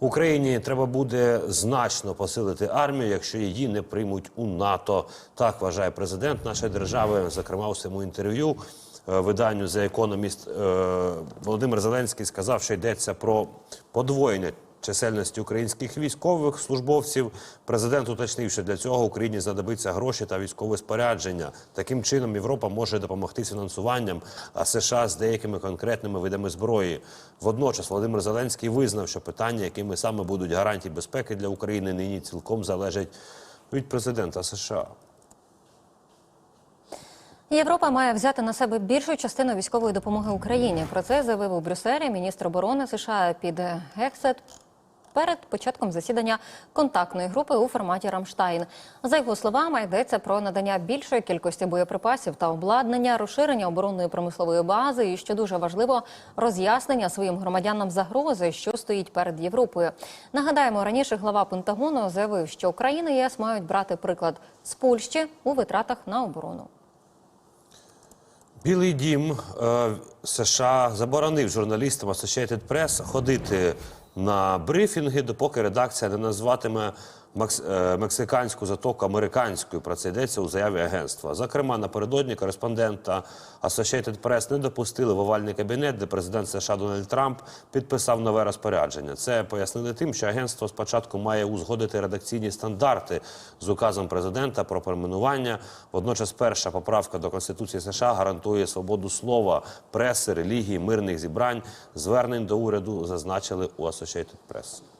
Україні треба буде значно посилити армію, якщо її не приймуть у НАТО. Так вважає президент нашої держави. Зокрема, у своєму інтерв'ю е, виданню The Economist е, Володимир Зеленський сказав, що йдеться про подвоєння чисельності українських військових службовців. Президент уточнив, що для цього Україні знадобиться гроші та військове спорядження. Таким чином Європа може допомогти фінансуванням, а США з деякими конкретними видами зброї. Водночас Володимир Зеленський визнав, що питання, якими саме будуть гарантії безпеки для України, нині цілком залежать від президента США. Європа має взяти на себе більшу частину військової допомоги Україні. Про це заявив у Брюсселі міністр оборони США під Гексет перед початком засідання контактної групи у форматі Рамштайн. За його словами, йдеться про надання більшої кількості боєприпасів та обладнання, розширення оборонної промислової бази і, що дуже важливо, роз'яснення своїм громадянам загрози, що стоїть перед Європою. Нагадаємо, раніше глава Пентагону заявив, що Україна і ЄС мають брати приклад з Польщі у витратах на оборону. Білий дім е, США заборонив журналістам Associated Press ходити на брифінги, допоки редакція не назватиме е, мексиканську затоку американською. Про це йдеться у заяві агентства. Зокрема, напередодні кореспондента Associated Press не допустили в овальний кабінет, де президент США Дональд Трамп підписав нове розпорядження. Це пояснили тим, що агентство спочатку має узгодити редакційні стандарти з указом президента про перейменування. Водночас, перша поправка до Конституції США гарантує свободу слова, преси, релігії, мирних зібрань. Звернень до уряду зазначили у Associated šeit, šeit.